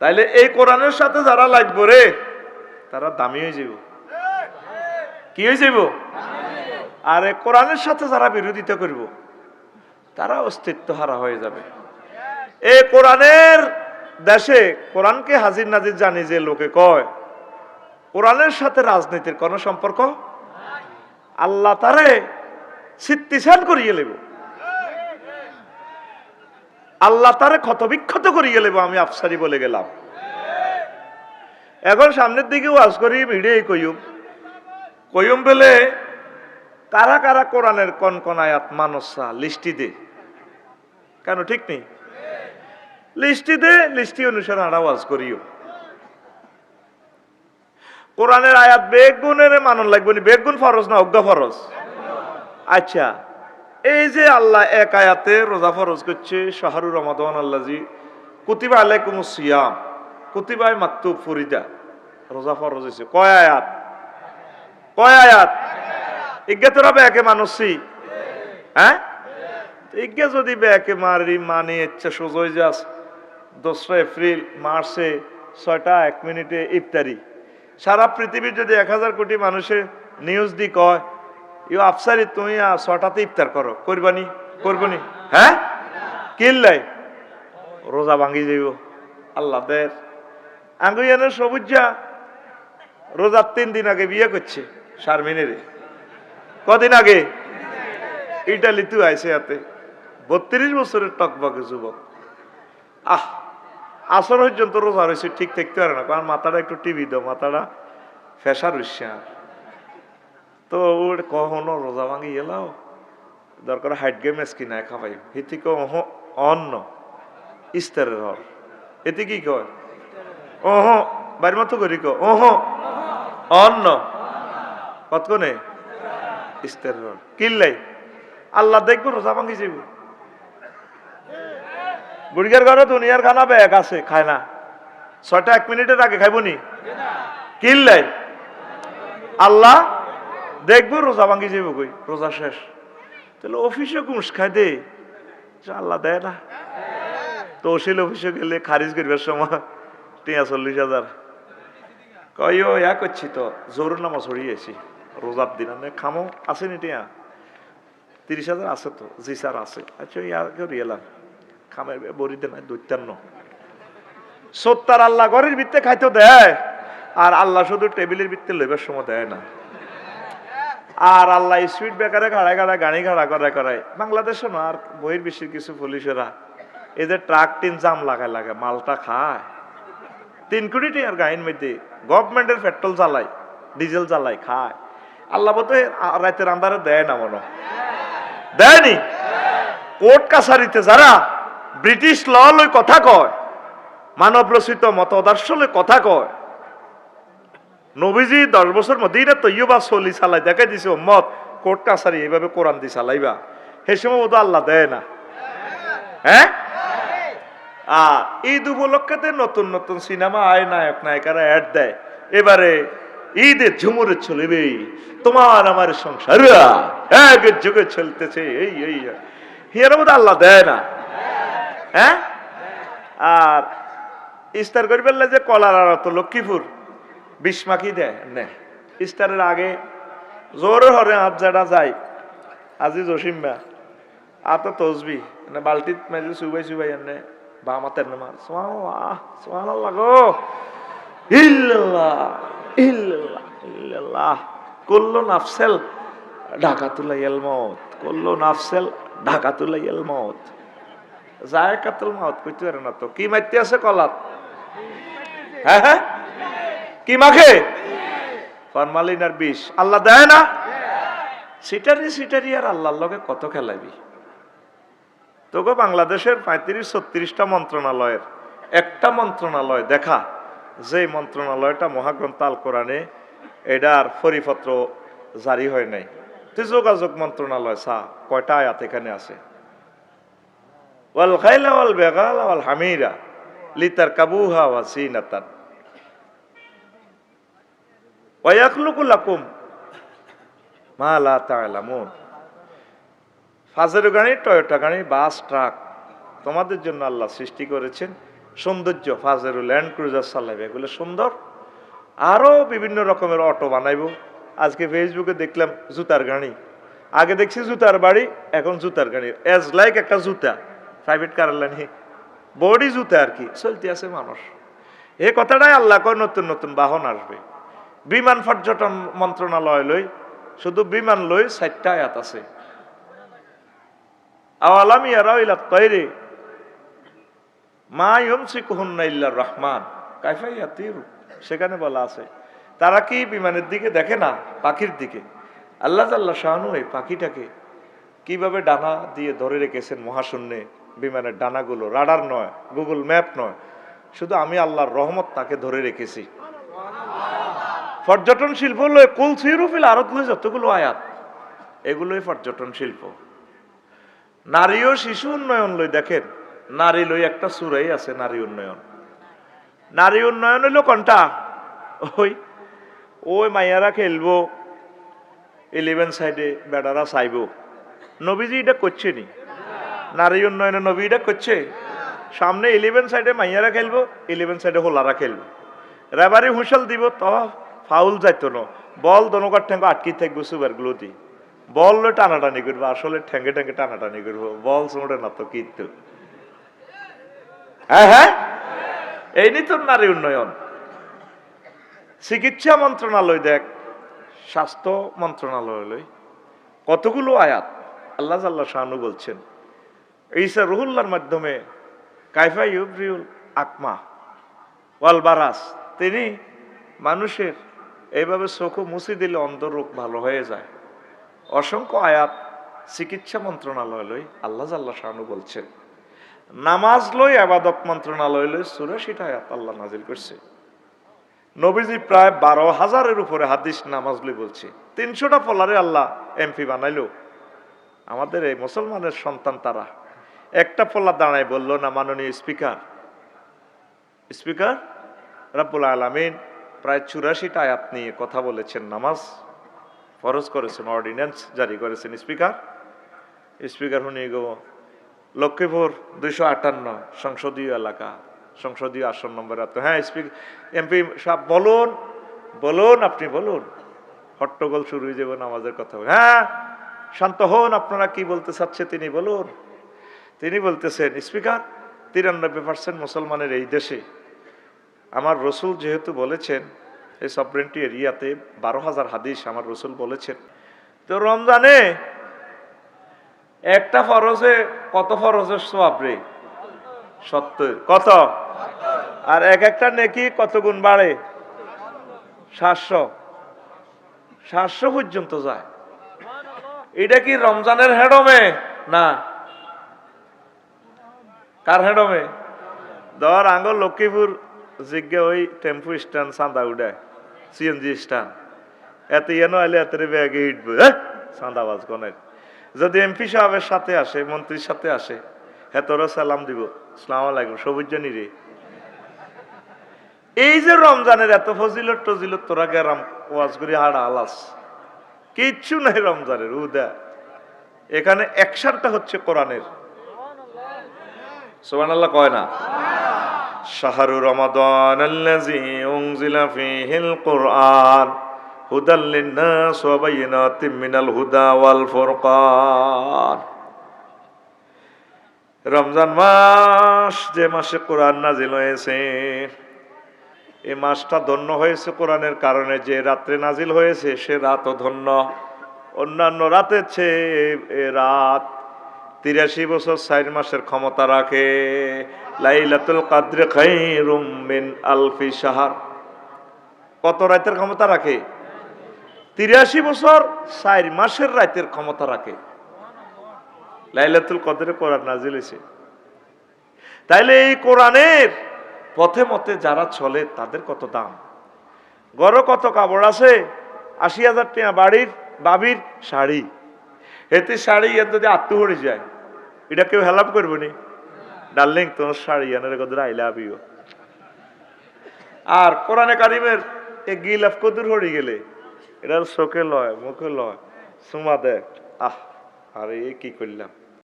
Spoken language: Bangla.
তাইলে এই কোরআনের সাথে যারা লাগবো রে, তারা দামি হয়ে যাব কি হয়ে যাব আর কোরআনের সাথে যারা বিরোধিতা করব, তারা অস্তিত্ব হারা হয়ে যাবে। এই কোরআনের দেশে কোরআনকে হাজির নাজির জানি যে লোকে কয়, কোরআনের সাথে রাজনীতির কোনো সম্পর্ক আল্লাহ তারে সিদ্ধিশান করিয়ে নেব আল্লাহ তারে ক্ষতবিক্ষত করিয়ে নেব আমি আফসারি বলে গেলাম। এখন সামনের দিকে ওয়াজ করি, ভিড়ে কইম কইম বলে, কারা কারা কোরআনের কন কন আয়াত মানসা, লিস্টি দে। কেন ঠিক নেই? লিস্টি দে, লিস্টি অনুসারে আমরা ওয়াজ করিও। কোরআনের আয়াত বেগুনের মানন লাগবে বেগুন ফরজ না, অজ্ঞা ফরজ? আচ্ছা। এই যে আল্লাহ এক আয়াতে রোজা ফরজ করছে শাহরুর রমাদান আল্লাহজি কুতিবা আলাইকুম সিয়াম কুতিবায় মাত্তু ফরিদা, রোজা ফরজ হয়েছে কয় আয়াত? কয় আয়াত? ইজ্ঞা তোরা ব্যাকে মানুষই হ্যাঁ? ইজ্ঞা যদি ব্যাকে মারি মানে ইচ্ছা সোজই যাস। দোসরা এপ্রিল, মার্চে, ছয়টা, এক মিনিটে ইফতারি। সারা পৃথিবীর যদি এক হাজার কোটি মানুষের নিউজ দি কয় ইউ আফসারি তুমি ছটাতে ইফতার করো। করবানি করবনি। হ্যাঁ? কিল্লাই? রোজা ভাঙি যাইব। আল্লাহ দের। আঙ্গুইয়ানের সবুজা রোজার তিন দিন আগে বিয়ে করছে শারমিনের। কদিন আগে? ইটালিতে আইসে হাতে। বত্রিশ বছরের টকবকে যুবক। আহ আসর পর্যন্ত রোজা রয়েছে ঠিক থাকতে পারে না। কারণ মাথাটা একটু টিভি দাও মাথাটা ফেসার রয়েছে আর। তো ওর কখনো রোজা ভাঙি এলাও? দরকার হাইট গেম কিনায় খাবাই হিতি কহ অন্ন ইস্তারের হর এতে কি কয়? ওহ বাড়ির মতো করি কো, ওহ, অন্ন কতক্ষণে ইস্তারের হর কিল্লাই আল্লাহ দেখব রোজা ভাঙি যাব বুড়িগার ঘরে দুনিয়ার খানা ব্যাগ আছে, খায় না। ছয়টা এক মিনিটের আগে খাইব নি? কিল্লাই আল্লাহ দেখব, রোজা ভাঙ্গি যাব কই? রোজা শেষ। তাহলে অফিসে ঘুষ খাই দে। আল্লাহ দেয় না। তো তহসিল অফিসে গেলে খারিজ করবার সময় টিয়া চল্লিশ হাজার। কই ইয়া করছি তো। জোর নামা ছড়িয়েছি রোজার দিন আমি খামো। আছে নি টিয়া? তিরিশ হাজার আছে তো, জি স্যার আছে। আচ্ছা ইয়া করি এলাম। খামে বরিতে নাই, দৈত্যান্ন। সত্তার আল্লাহ ঘরের ভিত্তে খাইতে দেয়। আর আল্লাহ শুধু টেবিলের ভিত্তে লইবার সময় দেয় না। আর আল্লাহ স্পিড বেকারে গাড়ায় গাড়ায় গাড়ি ঘাড়া করে করায়। বাংলাদেশে না, আর বহির বিশ্বের কিছু পুলিশেরা এদের ট্রাক টিন জাম লাগায় লাগে, মালটা খায়। তিন কোটি টাকার গাড়ির মধ্যে গভর্নমেন্টের পেট্রোল জ্বালায়, ডিজেল জ্বালায়, খায়। আল্লাহ বলতে রাতের আন্দারে দেয় না মনে। দেয়নি কোর্ট কাছারিতে যারা ব্রিটিশ ল লই কথা কয় মানব রচিত মতদর্শ লই কথা কয় নবীজি দশ বছর মদিনা তৈবা চলি চালাই দেখাই দিছে মত কোর্ট কাছারি এইভাবে কোরআন দি চালাইবা। সেই সময় বোধ আল্লাহ দেয় না। হ্যাঁ? আর ঈদ উপলক্ষেতে নতুন নতুন সিনেমা আয় নায়ক নায়িকারা অ্যাড দেয়। এবারে ঈদের ঝুমুরে চলবে। তোমার আমার সংসার যুগে চলতেছে, এই এই হিয়ার মধ্যে আল্লাহ দেয় না। হ্যাঁ? আর ইস্তার করি বললে যে কলার আর তো লক্ষ্মীপুর। বিশ মাখি দেয় নে। ইস্তারের আগে জোরে হরে হাত জাডা যায়, আজি জসিম্বা আত তসবি না বালতিত মেজে সুবাই সুবাই এনে বাম হাতের নামার সোয়াল্লাহ সোয়াল্লাহ গো। ইল্লাল্লাহ ইল্লাল্লাহ ইল্লাল্লাহ। কুল্লু নাফসেল ঢাকাতুলাইয়াল মত কুল্লু নাফসেল ঢাকাতুলাইয়াল মত যায় কাতল মত কইতে পারে না তো। কি মাইতে আছে কলাত? হ্যাঁ হ্যাঁ? কি মাখে? ফরমালিন আর বিষ। আল্লাহ দেয় না? সিটারি সিটারি আর আল্লাহর লগে কত খেলাবি? তোকে বাংলাদেশের পঁয়ত্রিশ, ছত্রিশটা মন্ত্রণালয়ের, একটা মন্ত্রণালয় দেখা যে মন্ত্রণালয়টা মহাগ্রন্থ আল কোরআনে এটার পরিপত্র জারি হয় নাই। তুই যোগাযোগ মন্ত্রণালয় চা, কয়টা আয়াত এখানে আছে? ওয়াল খাইলা ওয়াল বেগাল ওয়াল হামিরা লিতার কাবুহা ওয়া সিনাতান। মা লা গাড়ি, টয়োটা গাড়ি, বাস, ট্রাক তোমাদের জন্য আল্লাহ সৃষ্টি করেছেন। সৌন্দর্য, ফাজেরু ল্যান্ড ক্রুজার চালাইবে এগুলো সুন্দর। আরও বিভিন্ন রকমের অটো বানাইবো। আজকে ফেসবুকে দেখলাম জুতার গাড়ি। আগে দেখছি জুতার বাড়ি, এখন জুতার গাড়ি। এজ লাইক একটা জুতা। প্রাইভেট কার বডি জুতা আর কি। চলতে আছে মানুষ। এ কথাটাই আল্লাহ নতুন নতুন বাহন আসবে। বিমান পর্যটন মন্ত্রণালয় লই, শুধু বিমান লই চারটা আয়াত আছে। ইলা মা ইয়মসিকুহুন্না ইল্লার রহমান। কাইফা ইয়াতিরু? সেখানে বলা আছে। তারা কি বিমানের দিকে দেখে না? পাখির দিকে। আল্লাহ আল্লাহ শাহানু এই পাখিটাকে কীভাবে ডানা দিয়ে ধরে রেখেছেন মহাশূন্যে? বিমানের ডানাগুলো, রাডার নয়, গুগল ম্যাপ নয়। শুধু আমি আল্লাহর রহমত তাকে ধরে রেখেছি। পর্যটন শিল্প লয় কুল সিরুফিল আরত লয় যতগুলো আয়াত। এগুলোই পর্যটন শিল্প। নারী ও শিশু উন্নয়ন লই দেখেন, নারী লই একটা সুরাই আছে নারী উন্নয়ন। নারী উন্নয়ন হইল কোনটা? ওই ওই মাইয়ারা খেলব ইলেভেন সাইডে বেড়ারা চাইব। নবীজি এটা করছে নি? নারী উন্নয়নে নবী এটা করছে? সামনে ইলেভেন সাইডে মাইয়ারা খেলব ইলেভেন সাইডে হোলারা খেলব। রেবারি হুঁশাল দিব তো ফাউল যাইতো না। বল দনকার ঠ্যাঙ্গ আটকি থাকব সুপারগুলো দি বল টানাটানি করব, আসলে ঠেঙ্গে ঠ্যাঙ্গে টানাটানি করব। বল চোড়ে না তো কিন্তু হ্যাঁ হ্যাঁ? এই নি তোর নারী উন্নয়ন। চিকিৎসা মন্ত্রণালয় দেখ, স্বাস্থ্য মন্ত্রণালয় কতগুলো আয়াত আল্লাহ আল্লাহ শাহানু বলছেন। ঈসা রুহুল্লার মাধ্যমে কাইফা ইউব্রিউল আকমা ওয়াল বারাস, তিনি মানুষের এইভাবে চোখও মুছি দিলে অন্ধরোগ ভালো হয়ে যায়। অসংখ্য আয়াত চিকিৎসা মন্ত্রণালয় লই আল্লাহ আল্লাহ শাহানু বলছেন, নামাজ লই আবাদত মন্ত্রণালয় লই চুরাশিটা আয়াত আল্লাহ নাজিল করছে। নবীজি প্রায় বারো হাজারের উপরে হাদিস নামাজ লই বলছে। তিনশোটা ফলারে আল্লাহ এমপি বানাইলো। আমাদের এই মুসলমানের সন্তান তারা। একটা পল্লা দাঁড়ায় বলল, না মাননীয় স্পিকার। স্পিকার? রাব্বুল আলামিন। প্রায় চুরাশিটা আয়াত নিয়ে কথা বলেছেন, নামাজ ফরজ করেছেন, অর্ডিন্যান্স জারি করেছেন, স্পিকার। স্পিকার শুনি গো, লক্ষ্মীপুর দুইশো আটান্ন, সংসদীয় এলাকা, সংসদীয় আসন নম্বর এত হ্যাঁ স্পিকার এমপি সাহেব, বলুন বলুন, আপনি বলুন। হট্টগোল শুরু হয়ে যাবে নামাজের কথা। হ্যাঁ শান্ত হন, আপনারা কি বলতে চাচ্ছে তিনি বলুন। তিনি বলতেছেন, স্পিকার, তিরানব্বই পার্সেন্ট মুসলমানের এই দেশে আমার রসুল যেহেতু বলেছেন, এই সবরেন্টি এরিয়াতে বারো হাজার হাদিস আমার রসুল বলেছেন। তো রমজানে একটা ফরজে কত ফরজের সোয়াব রে? সত্তর। কত? আর এক একটা নেকি কত গুণ বাড়ে? সাতশো। সাতশো পর্যন্ত যায়। এটা কি রমজানের হেডমে? না। কার হেডমে? ধর আঙ্গ লক্ষ্মীপুর জিজ্ঞে ওই টেম্পু স্ট্যান্ড চাঁদা উঠায় সিএনজি স্ট্যান্ড এত ইয়েন আইলে এত ব্যাগে হিটবে চাঁদাবাজ কনের যদি এমপি সাহেবের সাথে আসে মন্ত্রীর সাথে আসে হ্যাঁ তোরা সালাম দিব সালাম আলাইকুম সবুজ রে এই যে রমজানের এত ফজিলত টজিলত তোরা গেরাম ওয়াজ করি হাড়া আলাস কিচ্ছু নাই রমজানের উদা এখানে অ্যাকশনটা হচ্ছে কোরআনের সোমান আল্লাহ কয় না শাহরু রমাদান আল্লাযী উনজিলা ফীহিল কুরআন, হুদাল লিন-নাস ওয়া বায়িনাতিম মিনাল হুদা ওয়াল ফুরকান। রমজান মাস যে মাসে কোরআন নাজিল হয়েছে এই মাসটা ধন্য হয়েছে কোরআনের কারণে যে রাত্রে নাজিল হয়েছে সে রাতও ধন্য। অন্যান্য রাতের চেয়ে রাত তিরাশি বছর চার মাসের ক্ষমতা রাখে। লাইলাতুল কাদ্রে খাইরুম মিন আলফি সাহার কত রাতের ক্ষমতা রাখে? তিরাশি বছর চার মাসের রাতের ক্ষমতা রাখে। লাইলাতুল কদরে কোরআন নাজিল হয়েছে। তাইলে এই কোরআনের পথে মতে যারা চলে তাদের কত দাম? গড় কত কাপড় আছে? আশি হাজার টাকা বাড়ির, বাবির শাড়ি। এতে শাড়ি এর যদি আত্মহরি যায়, এটা কেউ হেল্প করবে নি? ডার্লিং তোমার শাড়ি এনে রেখে আই লাভ আর কোরআনে কারিমের এ গিলাফ কদুর হড়ি গেলে এটা চোখে লয়, মুখে লয়, সুমা দেখ আহ, আরে কি করলাম?